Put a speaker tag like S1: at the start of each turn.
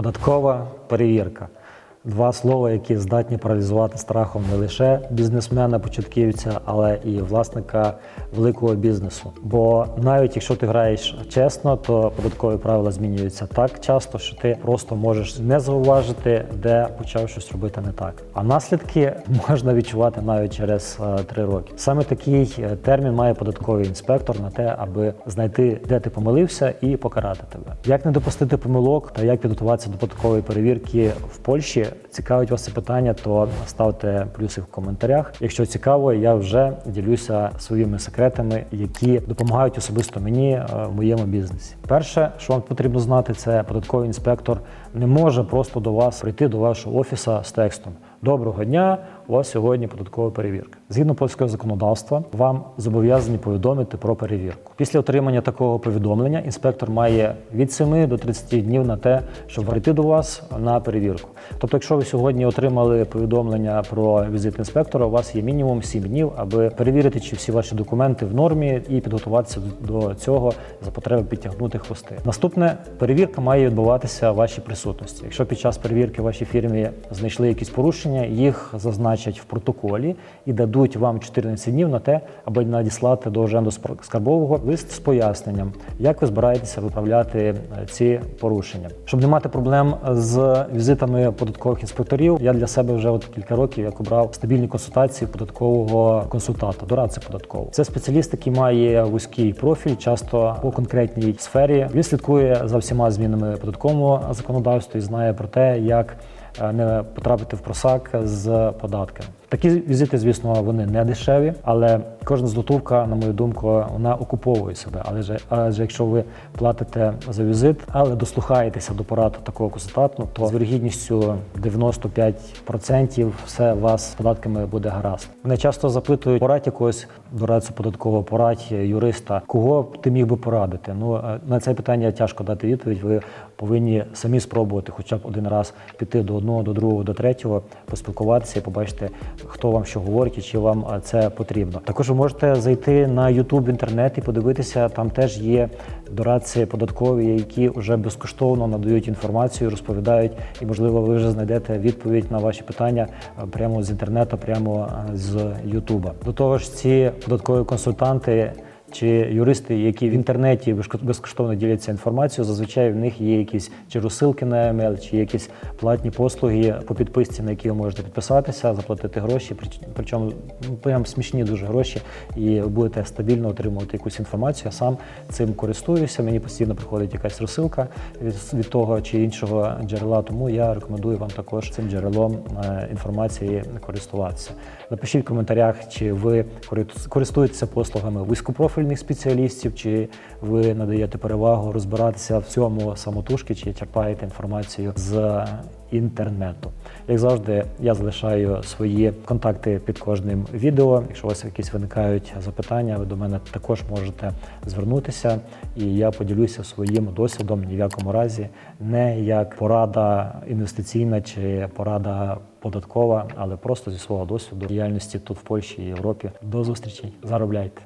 S1: Податкова перевірка. Два слова, які здатні паралізувати страхом не лише бізнесмена, початківця, але і власника великого бізнесу. Бо навіть якщо ти граєш чесно, то податкові правила змінюються так часто, що ти просто можеш не зауважити, де почав щось робити не так. А наслідки можна відчувати навіть через е, три роки. Саме такий е, термін має податковий інспектор на те, аби знайти, де ти помилився, і покарати тебе. Як не допустити помилок та як підготуватися до податкової перевірки в Польщі? Цікавить вас це питання, то ставте плюси в коментарях. Якщо цікаво, я вже ділюся своїми секретами, які допомагають особисто мені е, в моєму бізнесі. Перше, що вам потрібно знати, це податковий інспектор не може просто до вас прийти до вашого офісу з текстом. Доброго дня! У вас сьогодні податкова перевірка. Згідно польського законодавства, вам зобов'язані повідомити про перевірку. Після отримання такого повідомлення інспектор має від 7 до 30 днів на те, щоб прийти до вас на перевірку. Тобто, якщо ви сьогодні отримали повідомлення про візит інспектора, у вас є мінімум 7 днів, аби перевірити, чи всі ваші документи в нормі, і підготуватися до цього за потреби підтягнути хвости. Наступне перевірка має відбуватися в вашій присутності. Якщо під час перевірки в вашій фірмі знайшли якісь порушення, їх зазначать в протоколі і дадуть вам 14 днів на те, аби надіслати до Оженду скарбового лист з поясненням, як ви збираєтеся виправляти е, ці порушення. Щоб не мати проблем з візитами податкових інспекторів, я для себе вже от кілька років як обрав стабільні консультації податкового консультанта, дорадця податкового. Це спеціаліст, який має вузький профіль, часто по конкретній сфері. Він слідкує за всіма змінами податкового законодавства і знає про те, як не потрапити в просак з податками. Такі візити, звісно, вони не дешеві, але кожна злотувка, на мою думку, вона окуповує себе. Але же, адже якщо ви платите за візит, але дослухаєтеся до порад такого консультанту, то з вірогідністю 95% все вас податками буде гаразд. Мене часто запитують порадь якогось дорадцю податкового, порадь юриста, кого ти міг би порадити. Ну е, на це питання тяжко дати відповідь. Ви повинні самі спробувати, хоча б один раз піти до одного, до другого, до третього, поспілкуватися і побачити, хто вам що говорить і чи вам е, це потрібно. Також ви можете зайти на YouTube, інтернет і подивитися. Там теж є дорадці податкові, які вже безкоштовно надають інформацію, розповідають, і можливо, ви вже знайдете відповідь на ваші питання е, прямо з інтернету, прямо е, з Ютуба. До того ж, ці податкові консультанти. Чи юристи, які в інтернеті безко- безкоштовно діляться інформацією, зазвичай в них є якісь чи розсилки на емейл, чи якісь платні послуги по підписці, на які ви можете підписатися, заплатити гроші, прич- причому ну, прям смішні дуже гроші, і ви будете стабільно отримувати якусь інформацію. Я сам цим користуюся. Мені постійно приходить якась розсилка від, від того чи іншого джерела. Тому я рекомендую вам також цим джерелом е, інформації користуватися. Напишіть в коментарях, чи ви користуєтеся послугами вузькопрофільних спеціалістів, чи ви надаєте перевагу розбиратися в цьому самотужки, чи черпаєте інформацію з інтернету. Як завжди, я залишаю свої контакти під кожним відео. Якщо у вас якісь виникають запитання, ви до мене також можете звернутися, і я поділюся своїм досвідом ні в якому разі, не як порада інвестиційна чи порада податкова, але просто зі свого досвіду діяльності тут в Польщі і Європі. До зустрічі, заробляйте.